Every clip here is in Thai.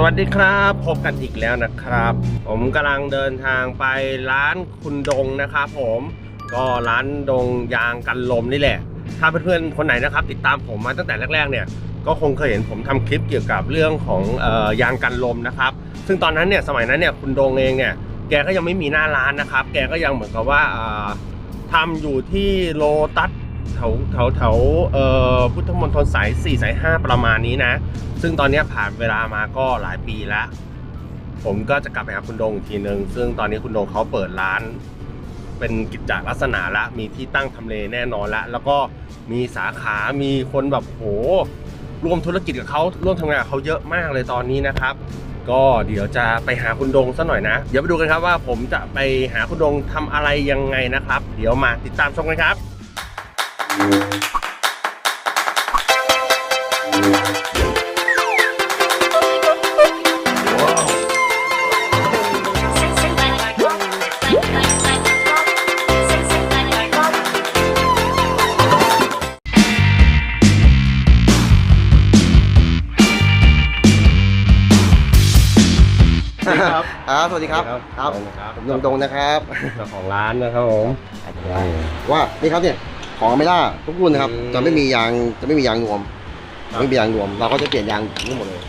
สวัสดีครับพบกันอีกแล้วนะครับ ผมกำลังเดินทางไปร้านคุณดงนะครับผมก็ร้านดงยางกันลมนี่แหละ ถ้าเพื่อนๆคนไหนนะครับ ติดตามผมมาตั้งแต่แรกๆเนี่ยก็คงเคยเห็นผมทำคลิปเกี่ยวกับเรื่องของออยางกันลมนะครับ ซึ่งตอนนั้นเนี่ยสมัยนั้นเนี่ยคุณดงเองเนี่ยแกก็ยังไม่มีหน้าร้านนะครับ แกก็ยังเหมือนกับว่าอ่าทำอยู่ที่โลตัส แถวแถวแถวเอ่อพุทธมณฑลสาย4สาย5ประมาณนี้นะ ซึ่งตอนนี้ผ่านเวลามาก็หลายปีแล้ว ผมก็จะกลับไปหาคุณดงอีกทีนึง ซึ่งตอนนี้คุณดงเขาเปิดร้าน เป็นกิจจลักษณะละ มีที่ตั้งทำเลแน่นอนละ แล้วก็มีสาขา มีคนแบบโหร่วมธุรกิจกับเขาร่วมทำงานกับเขาเยอะมากเลยตอนนี้นะครับ ก็เดี๋ยวจะไปหาคุณดงซะหน่อยนะ เดี๋ยวไปดูกันครับว่าผมจะไปหาคุณดงทำอะไรยังไงนะครับ เดี๋ยวมาติดตามชมกันครับ ครับ ครับ สวัสดีครับ ครับครับครับผมดงดงนะครับ เจ้าของร้านนะครับผมว่า นี่ครับเนี่ย ของไม่ล่าทุกรุ่นนะครับ อืม จะไม่มียางจะไม่มียางรวมครับไม่มียางรวม เราก็จะเปลี่ยนยางทั้งหมดเลย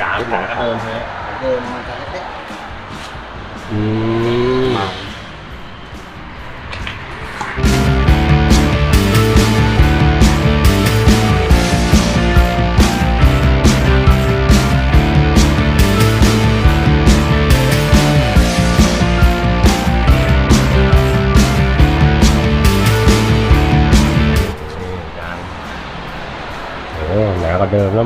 ยางของเดิมใช่ไหมเดิมมันจะเล็กอืม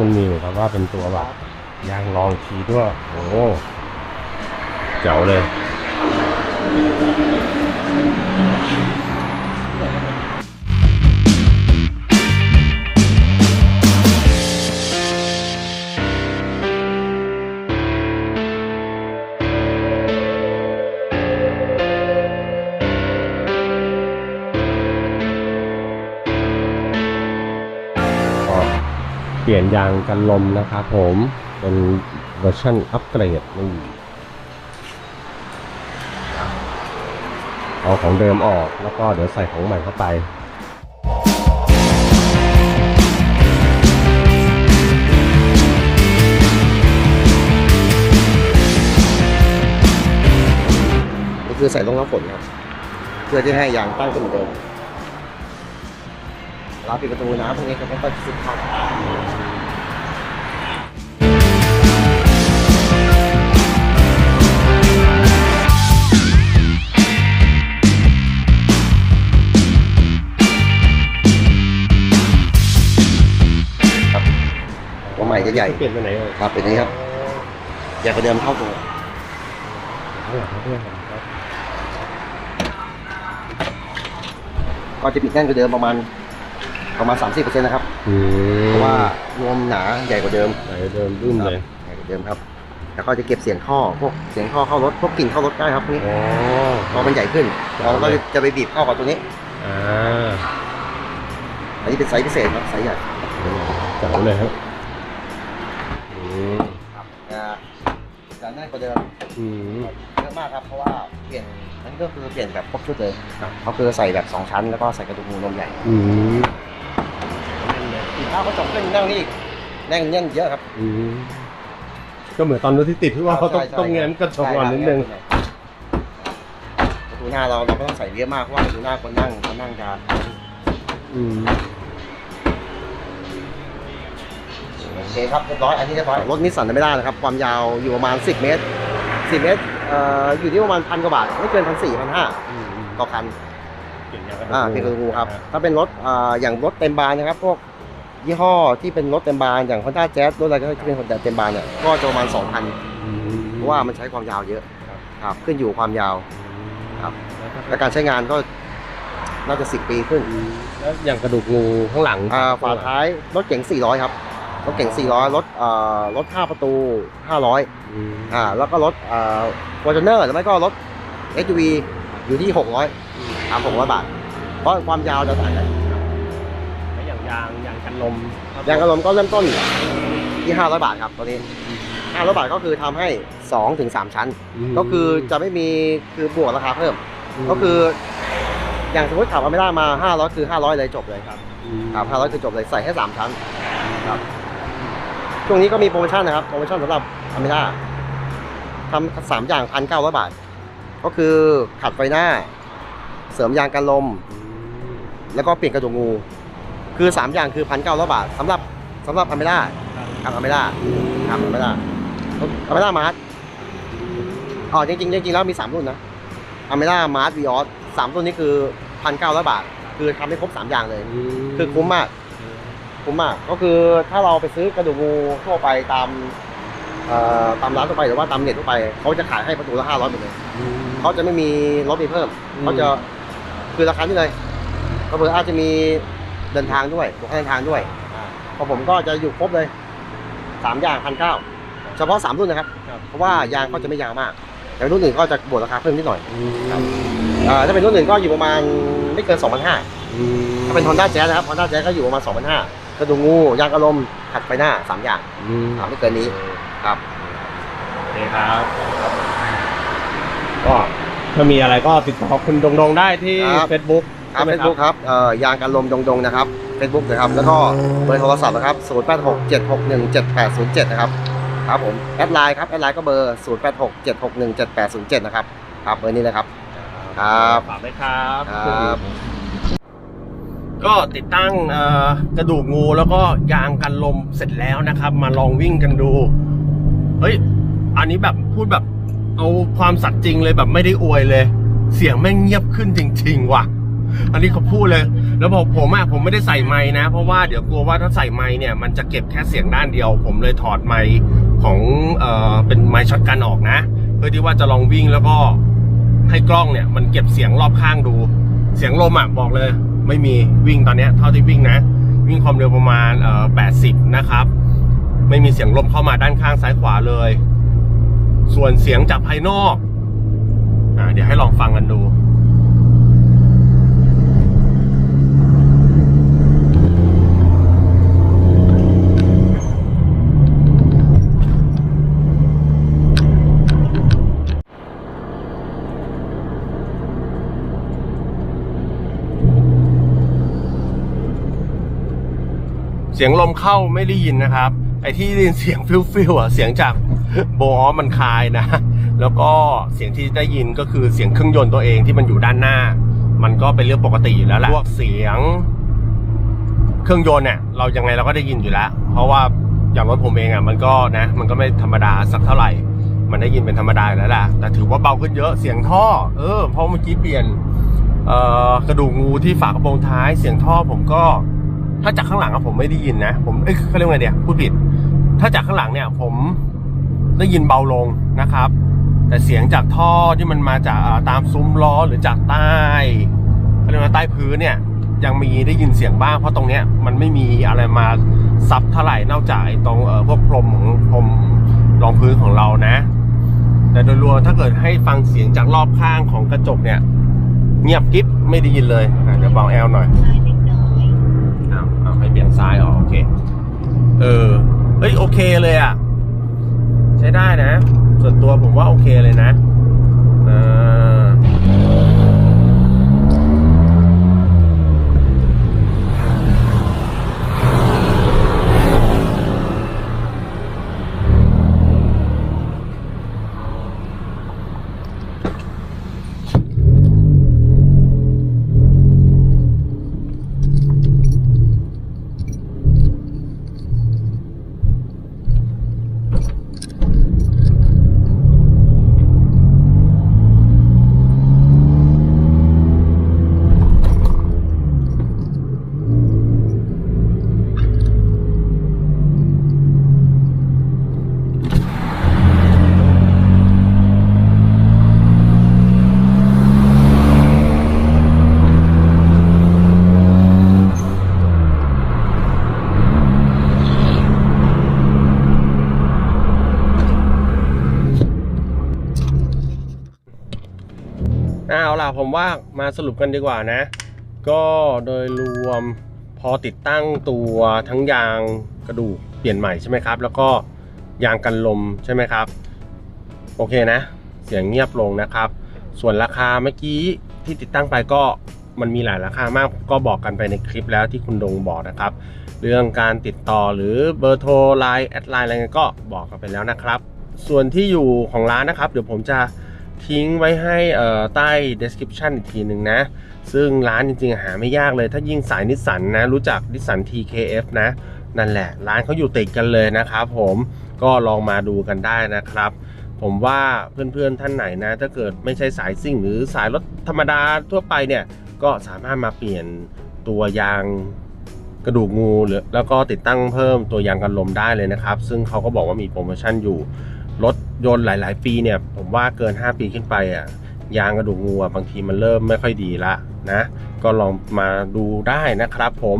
ว่าเดิมแล้วมันมีแบบว่าเป็นตัวแบบยางรองทีด้วย โอ้เจ๋วเลย เปลี่ยนยางกันลมนะครับผมเป็นเวอร์ชันอัปเกรดนี่เอาของเดิมออกแล้วก็เดี๋ยวใส่ของใหม่เข้าไปก็คือใส่รองรับฝนครับ เพื่อที่ให้ยางตั้งเป็นเหมือนเดิม เราปิดประตูน้ำพวกนี้ก็ไม่ค่อยซึมเข้าครับตัวใหม่จะใหญ่เปลี่ยนไปไหนเลยครับเป็นอย่างนี้ครับใหญ่กว่าเดิมเท่าตัวก็จะปิดแน่นกว่าเดิมประมาณ ประมาณ 30%นะครับอืมเพราะว่ารวมหนาใหญ่กว่าเดิมไหนเดิมรุ่นเลยใหญ่กว่าเดิมครับแล้วก็จะเก็บเสียงท่อพวกเสียงท่อเข้ารถพวกกลิ่นเข้ารถได้ครับพวกนี้อ๋อพอมันใหญ่ขึ้นเราก็จะไปบีบเข้ากับตัวนี้ อ่าอันนี้เป็นไซส์พิเศษครับไซส์ใหญ่เจ๋วเลยครับอืมครับอ่าจะแน่นกว่าเดิม อืม เยอะมากครับ เพราะว่าเปลี่ยนนั่นก็คือเปลี่ยนแบบครบชุดเลยครับเขาคือใส่แบบสองชั้นแล้วก็ใส่กระดูกงูนมใหญ่ อืม อีกข้าวก็จบเล่นนั่งนี่อีกแน่นเน่นเยอะครับ อืมก็เหมือนตอนนู้นที่ติดที่ว่าเขาต้องใช่ใช่ต้องแง้มกระจกก่อนนิดนึงประตูหน้าเราเราไม่ต้องใส่เยอะมากเพราะว่าประตูหน้าคนนั่งคนนั่งจะอืม โอเคครับเรียบร้อยอันนี้เรียบร้อยรถนิสสันไม่ได้นะครับ ความยาวอยู่ประมาณ 10 เมตร 10 เมตรเอ่ออยู่ที่ประมาณพันกว่าบาทไม่เกินพันสี่พันห้าต่อคัน เปลี่ยนยางกระอ่าเป็นกระดูกครับ ถ้าเป็นรถอ่าอย่างรถเต็มบานนะครับ พวก ยี่ห้อที่เป็นรถเต็มบานอย่าง Honda Jazz รถอะไรก็ที่เป็น Honda เต็มบานเนี่ยก็จะประมาณ2,000อืมเพราะว่ามันใช้ความยาวเยอะครับครับขึ้นอยู่ความยาวครับแล้วถ้าและการใช้งานก็น่าจะ 10 ปีขึ้นแล้วอย่างกระดูกงูข้างหลังอ่าฝาท้ายรถเก๋ง400 ครับรถเก๋ง400รถอ่ารถ5ประตู 500อืมอ่าแล้วก็รถอ่าวอร์เนอร์หรือไม่ก็รถ SUV อยู่ที่ 600ถาม600 บาท เพราะความยาวจะต่างกันแล้วอ ย่างยางยางกันลมยางกระลมก็เริ่มต้นที่500 บาทครับตัวนี้500บาทก็คือทำให้2ถึง3ชั้นก็คือจะไม่มีคือบวกราคาเพิ่มก็คืออย่างสมมติขับอเมร่ามา 500 คือ 500 เลยจบเลยครับครับ500 คือจบเลยใส่แค่3ชั้นครับช่วงนี้ก็มีโปรโมชั่นนะครับโปรโมชั่นสำหรับอเมร่าทำสามอย่างพันเก้าร้อยบาท ก็คือขัดไฟหน้า เสริมยางกันลม แล้วก็เปลี่ยนกระจกงู คือ 3 อย่างคือพันเก้าร้อยบาทสำหรับสำหรับอเมร่าครับอเมร่าครับอเมร่าอเมร่ามาร์ทอ๋อจริงๆจริงๆแล้วมี 3 รุ่นนะอเมร่ามาร์ทวีออสสามรุ่นนี้คือพันเก้าร้อยบาท คือทำให้ครบ 3 อย่างเลย คือคุ้มมาก คุ้มมาก ก็คือถ้าเราไปซื้อกระดูกงูทั่วไปตามเอ่อตามร้านทั่วไปหรือว่าตามเน็ตทั่วไป เขาจะขายให้ประตูละห้าร้อยหมดเลยเขาจะไม่มีลดมีเพิ่มอืมเขาจะคือราคาที่เลยก็เผื่ออาจจะมี เดินทางด้วยบวกค่าเดินทางด้วยของผมก็จะอยู่ครบเลยสามอย่างพันเก้าเฉพาะสามรุ่นนะครับ เพราะว่ายางก็จะไม่ยาวมาก แต่รุ่นอื่นก็จะบวกราคาเพิ่มนิดหน่อยครับอ่าถ้าเป็นรุ่นอื่นก็อยู่ประมาณไม่เกินสองพันห้าถ้าเป็น Honda Jazz นะครับ Honda Jazz ก็อยู่ประมาณสองพันห้ากระดูกงูยางอารมณ์ขัดไฟหน้าสามอย่างอ่าไม่เกินนี้ครับ โอเคครับ ก็ถ้ามีอะไรก็ติดต่อคุณดงดงได้ที่ ครับ Facebook ครับใช่ไหมเฟซบุ๊กครับเอ่อยางกันลมดงดงนะครับเฟซบุ๊กนะครับ แล้วก็เบอร์โทรศัพท์นะครับ0 8 6 7 6 1 7 8 0 7 นะครับ ครับผมแอดไลน์ครับแอดไลน์ก็เบอร์ 0 8 6 7 6 1 7 8 0 7 นะครับ ครับเบอร์นี้เลยครับ ครับฝากด้วยครับครับ ก็ติดตั้งเอ่อกระดูกงูแล้วก็ยางกันลมเสร็จแล้วนะครับ มาลองวิ่งกันดู เฮ้ย อันนี้แบบพูดแบบเอาความสัตย์จริงเลยแบบไม่ได้อวยเลย เสียงแม่งเงียบขึ้นจริง ๆ ว่ะ อันนี้เขาพูดเลย แล้วบอกผมอะผมไม่ได้ใส่ไม้นะ เพราะว่าเดี๋ยวกลัวว่าถ้าใส่ไม้เนี่ยมันจะเก็บแค่เสียงด้านเดียว ผมเลยถอดไม้ของเอ่อเป็นไม้ช็อตกันออกนะ เพื่อที่ว่าจะลองวิ่งแล้วก็ให้กล้องเนี่ย มันเก็บเสียงรอบข้างดู เสียงลมอะบอกเลย ไม่มีวิ่งตอนเนี้ยเท่าที่วิ่งนะ วิ่งความเร็วประมาณเอ่อ80นะครับ ไม่มีเสียงลมเข้ามาด้านข้างซ้ายขวาเลย ส่วนเสียงจากภายนอกอ่าเดี๋ยวให้ลองฟังกันดู สียงลมเข้าไม่ได้ยินนะครับ ไอ้ที่ได้ยินเสียงฟิวฟิวอะเสียงจากโบออฟมันคายนะ แล้วก็เสียงที่ได้ยินก็คือเสียงเครื่องยนต์ตัวเองที่มันอยู่ด้านหน้า มันก็เป็นเรื่องปกติอยู่แล้วแหละพวกเสียงเครื่องยนต์เนี่ยเรายังไงเราก็ได้ยินอยู่แล้ว เพราะว่าอย่างรถผมเองอะมันก็นะ มันก็ไม่ธรรมดาสักเท่าไหร่ มันได้ยินเป็นธรรมดาแล้วแหละแต่ถือว่าเบาขึ้นเยอะเสียงท่อ เออเพราะเมื่อกี้เปลี่ยนกระดูกงูที่ฝากระโปรงท้าย เสียงท่อผมก็ ถ้าจากข้างหลังอะผมไม่ได้ยินนะ ผมเอ้ยเขาเรียกว่าไงเนี่ยพูดผิด ถ้าจากข้างหลังเนี่ย ผมได้ยินเบาลงนะครับ แต่เสียงจากท่อที่มันมาจากตามซุ้มล้อหรือจากใต้เขาเรียกว่าใต้พื้นเนี่ย ยังมีได้ยินเสียงบ้างเพราะตรงเนี้ยมันไม่มีอะไรมาซับเท่าไหร่นอกจากไอ้ตรงเออพวกพรมของพรมรองพื้นของเรานะ แต่โดยรวมถ้าเกิดให้ฟังเสียงจากรอบข้างของกระจกเนี่ย เงียบกิ๊บไม่ได้ยินเลยเดี๋ยวเบาแอลหน่อย ซ้ายอ๋อโอเค เออ เฮ้ยโอเคเลยอะ ใช้ได้นะ ส่วนตัวผมว่าโอเคเลยนะออเอา ล่ะผมว่ามาสรุปกันดีกว่านะ ก็โดยรวมพอติดตั้งตัวทั้งยางกระดูกเปลี่ยนใหม่ใช่ไหมครับ แล้วก็ยางกันลมใช่ไหมครับ โอเคนะ เสียงเงียบลงนะครับ ส่วนราคาเมื่อกี้ที่ติดตั้งไปก็มันมีหลายราคามากก็บอกกันไปในคลิปแล้วที่คุณดงบอกนะครับ เรื่องการติดต่อหรือเบอร์โทรไลน์แอดไลน์อะไรเงี้ยก็บอกกันไปแล้วนะครับ ส่วนที่อยู่ของร้านนะครับ เดี๋ยวผมจะ ทิ้งไว้ให้ใต้ description อีกทีหนึ่งนะ ซึ่งร้านจริงๆ หาไม่ยากเลย ถ้ายิ่งสายนิสสันนะ รู้จักนิสสัน TKF นะ นั่นแหละ ร้านเขาอยู่ติดกันเลยนะครับผมก็ลองมาดูกันได้นะครับ ผมว่าเพื่อนๆท่านไหนนะ ถ้าเกิดไม่ใช่สายซิ่ง หรือสายรถธรรมดาทั่วไปเนี่ย ก็สามารถมาเปลี่ยนตัวยางกระดูกงูหรือแล้วก็ติดตั้งเพิ่มตัวยางกันลมได้เลยนะครับ ซึ่งเขาก็บอกว่ามีโปรโมชั่นอยู่ รถยนต์หลาย ๆ ปีเนี่ย ผมว่าเกิน 5 ปีขึ้นไปอะยางกระดูกงูอะบางทีมันเริ่มไม่ค่อยดีละนะ ก็ลองมาดูได้นะครับผม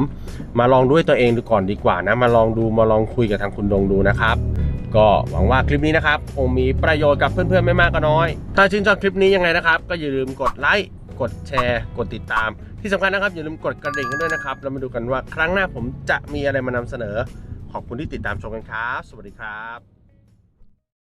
มาลองด้วยตัวเองดูก่อนดีกว่านะ มาลองดูมาลองคุยกับทางคุณดงดูนะครับ ก็หวังว่าคลิปนี้นะครับคงมีประโยชน์กับเพื่อนๆไม่มากก็น้อย ถ้าชื่นชอบคลิปนี้ยังไงนะครับ ก็อย่าลืมกดไลค์กดแชร์ กดติดตาม ที่สำคัญนะครับอย่าลืมกดกระดิ่งกันด้วยนะครับเรามาดูกันว่าครั้งหน้าผมจะมีอะไรมานำเสนอ ขอบคุณที่ติดตามชมกันครับ สวัสดีครับ